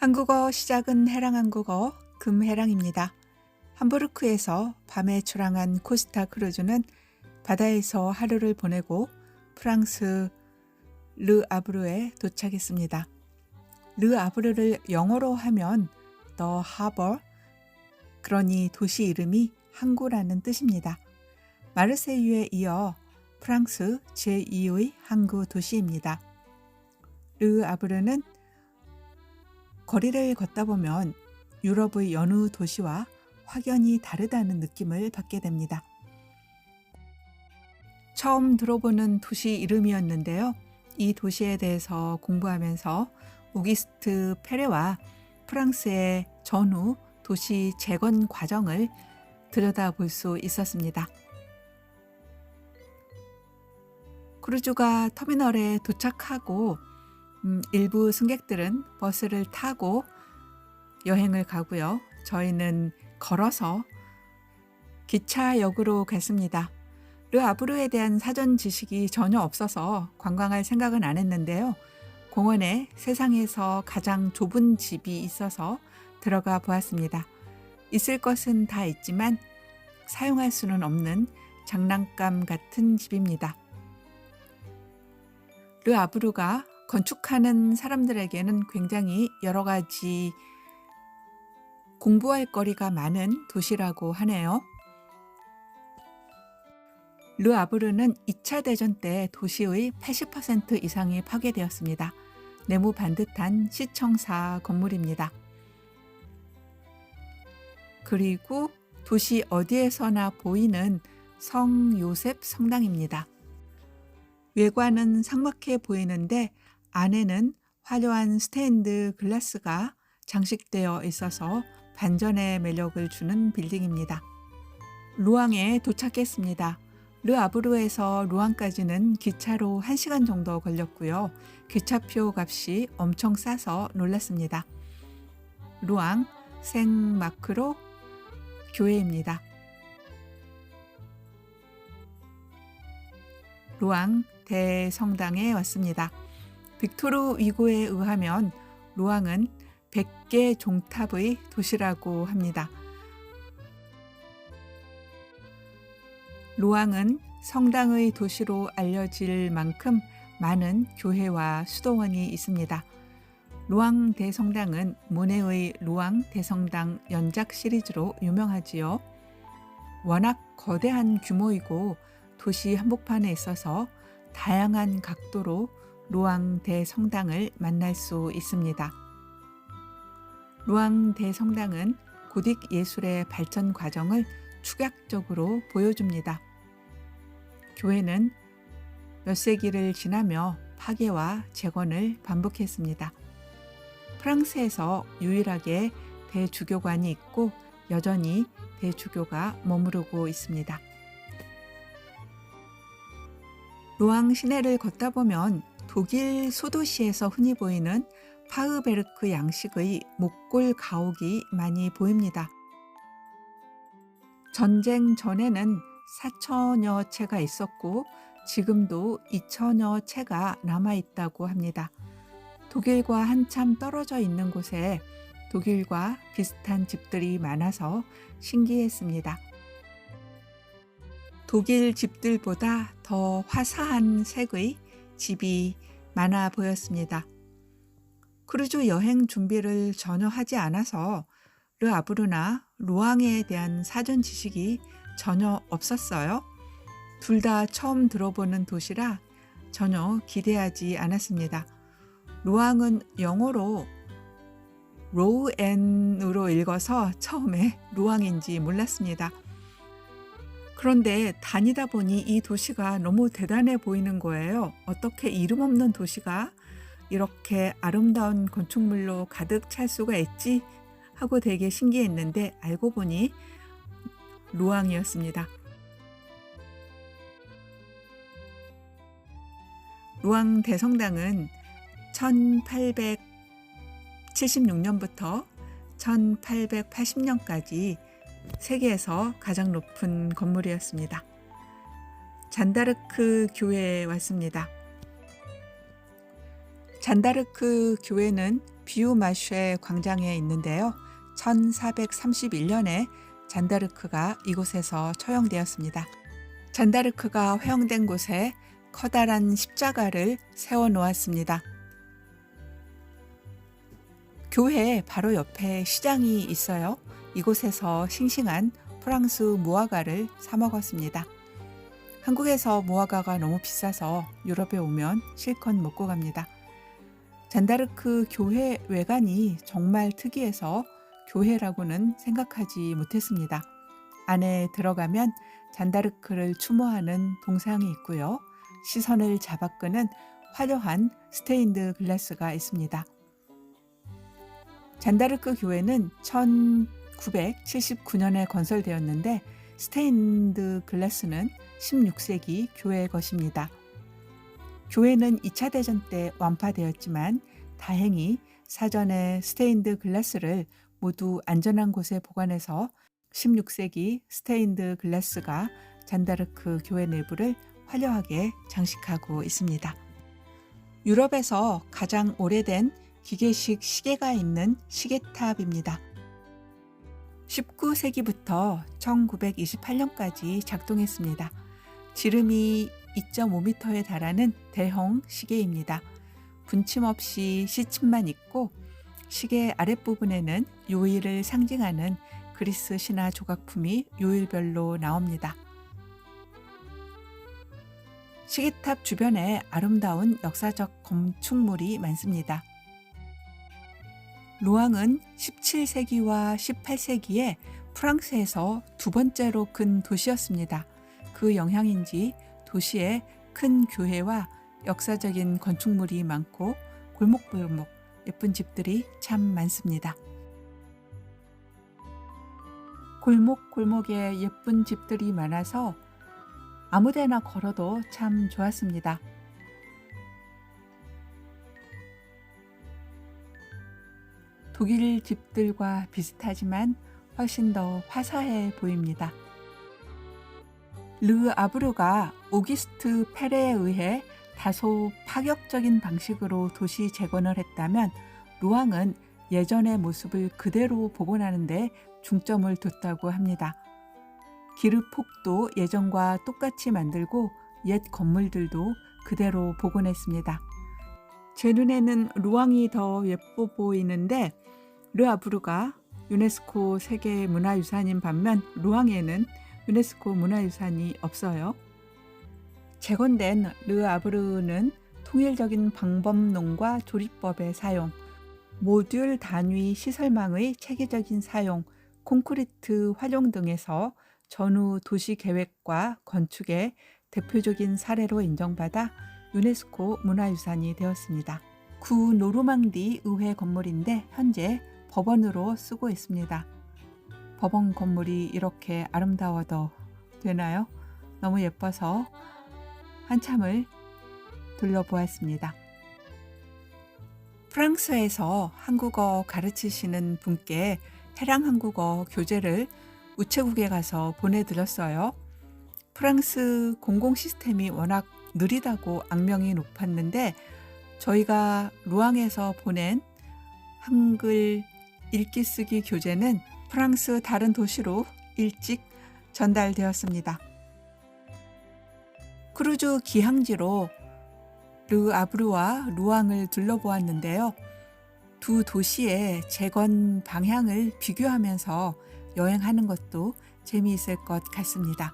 한국어 시작은 해랑 한국어 금해랑입니다. 함부르크에서 밤에 출항한 코스타 크루즈는 바다에서 하루를 보내고 프랑스 르 아브르에 도착했습니다. 르 아브르를 영어로 하면 더 하버 그러니 도시 이름이 항구라는 뜻입니다. 마르세유에 이어 프랑스 제2의 항구 도시입니다. 르 아브르는 거리를 걷다 보면 유럽의 여느 도시와 확연히 다르다는 느낌을 받게 됩니다. 처음 들어보는 도시 이름이었는데요. 이 도시에 대해서 공부하면서 오기스트 페레와 프랑스의 전후 도시 재건 과정을 들여다볼 수 있었습니다. 크루즈가 터미널에 도착하고 음, 일부 승객들은 버스를 타고 여행을 가고요. 저희는 걸어서 기차역으로 갔습니다. 르 아브르에 대한 사전 지식이 전혀 없어서 관광할 생각은 안 했는데요. 공원에 세상에서 가장 좁은 집이 있어서 들어가 보았습니다. 있을 것은 다 있지만 사용할 수는 없는 장난감 같은 집입니다. 르 아브르가 건축하는 사람들에게는 굉장히 여러 가지 공부할 거리가 많은 도시라고 하네요. 르 아브르는 2차 대전 때 도시의 80% 이상이 파괴되었습니다. 네모 반듯한 시청사 건물입니다. 그리고 도시 어디에서나 보이는 성 요셉 성당입니다. 외관은 삭막해 보이는데 안에는 화려한 스테인드 글라스가 장식되어 있어서 반전의 매력을 주는 빌딩입니다. 루앙에 도착했습니다. 르 아브르에서 루앙까지는 기차로 1시간 정도 걸렸고요. 기차표 값이 엄청 싸서 놀랐습니다. 루앙 생마크로 교회입니다. 루앙 대성당에 왔습니다. 빅토르 위고에 의하면 루앙은 100개 종탑의 도시라고 합니다. 루앙은 성당의 도시로 알려질 만큼 많은 교회와 수도원이 있습니다. 루앙 대성당은 모네의 루앙 대성당 연작 시리즈로 유명하지요. 워낙 거대한 규모이고 도시 한복판에 있어서 다양한 각도로 루앙 대성당을 만날 수 있습니다. 루앙 대성당은 고딕 예술의 발전 과정을 축약적으로 보여줍니다. 교회는 몇 세기를 지나며 파괴와 재건을 반복했습니다. 프랑스에서 유일하게 대주교관이 있고 여전히 대주교가 머무르고 있습니다. 루앙 시내를 걷다 보면 독일 소도시에서 흔히 보이는 파흐베르크 양식의 목골 가옥이 많이 보입니다. 전쟁 전에는 4천여 채가 있었고 지금도 2천여 채가 남아 있다고 합니다. 독일과 한참 떨어져 있는 곳에 독일과 비슷한 집들이 많아서 신기했습니다. 독일 집들보다 더 화사한 색의 집이 많아 보였습니다. 크루즈 여행 준비를 전혀 하지 않아서 르 아브르나 루앙에 대한 사전 지식이 전혀 없었어요. 둘 다 처음 들어보는 도시라 전혀 기대하지 않았습니다. 루앙은 영어로 로우앤으로 읽어서 처음에 루앙인지 몰랐습니다. 그런데 다니다 보니 이 도시가 너무 대단해 보이는 거예요. 어떻게 이름 없는 도시가 이렇게 아름다운 건축물로 가득 찰 수가 있지? 하고 되게 신기했는데 알고 보니 루앙이었습니다. 루앙 대성당은 1876년부터 1880년까지 세계에서 가장 높은 건물이었습니다. 잔다르크 교회에 왔습니다. 잔다르크 교회는 비우마쉐 광장에 있는데요. 1431년에 잔다르크가 이곳에서 처형되었습니다. 잔다르크가 허용된 곳에 커다란 십자가를 세워 놓았습니다. 교회 바로 옆에 시장이 있어요. 이곳에서 싱싱한 프랑스 무화과를 사 먹었습니다. 한국에서 무화과가 너무 비싸서 유럽에 오면 실컷 먹고 갑니다. 잔다르크 교회 외관이 정말 특이해서 교회라고는 생각하지 못했습니다. 안에 들어가면 잔다르크를 추모하는 동상이 있고요. 시선을 잡아끄는 화려한 스테인드 글라스가 있습니다. 잔다르크 교회는 1979년에 건설되었는데 스테인드 글라스는 16세기 교회의 것입니다. 교회는 2차 대전 때 완파되었지만 다행히 사전에 스테인드 글라스를 모두 안전한 곳에 보관해서 16세기 스테인드 글라스가 잔다르크 교회 내부를 화려하게 장식하고 있습니다. 유럽에서 가장 오래된 기계식 시계가 있는 시계탑입니다. 19세기부터 1928년까지 작동했습니다. 지름이 2.5m에 달하는 대형 시계입니다. 분침 없이 시침만 있고 시계 아랫부분에는 요일을 상징하는 그리스 신화 조각품이 요일별로 나옵니다. 시계탑 주변에 아름다운 역사적 건축물이 많습니다. 로앙은 17세기와 18세기에 프랑스에서 두 번째로 큰 도시였습니다. 그 영향인지 도시에 큰 교회와 역사적인 건축물이 많고 골목골목 예쁜 집들이 참 많습니다. 골목골목에 예쁜 집들이 많아서 아무데나 걸어도 참 좋았습니다. 독일 집들과 비슷하지만 훨씬 더 화사해 보입니다. 르 아브르가 오기스트 페레에 의해 다소 파격적인 방식으로 도시 재건을 했다면 루앙은 예전의 모습을 그대로 복원하는데 중점을 뒀다고 합니다. 기르폭도 예전과 똑같이 만들고 옛 건물들도 그대로 복원했습니다. 제 눈에는 루앙이 더 예뻐 보이는데 르아브르가 유네스코 세계 문화유산인 반면 루앙에는 유네스코 문화유산이 없어요. 재건된 르아브르는 통일적인 방법론과 조립법의 사용, 모듈 단위 시설망의 체계적인 사용, 콘크리트 활용 등에서 전후 도시 계획과 건축의 대표적인 사례로 인정받아 유네스코 문화유산이 되었습니다. 구 노르망디 의회 건물인데 현재 법원으로 쓰고 있습니다. 법원 건물이 이렇게 아름다워도 되나요? 너무 예뻐서 한참을 둘러보았습니다. 프랑스에서 한국어 가르치시는 분께 해랑 한국어 교재를 우체국에 가서 보내드렸어요. 프랑스 공공 시스템이 워낙 느리다고 악명이 높았는데 저희가 루앙에서 보낸 한글 읽기 쓰기 교재는 프랑스 다른 도시로 일찍 전달되었습니다. 크루즈 기항지로 르 아브르와 루앙을 둘러보았는데요. 두 도시의 재건 방향을 비교하면서 여행하는 것도 재미있을 것 같습니다.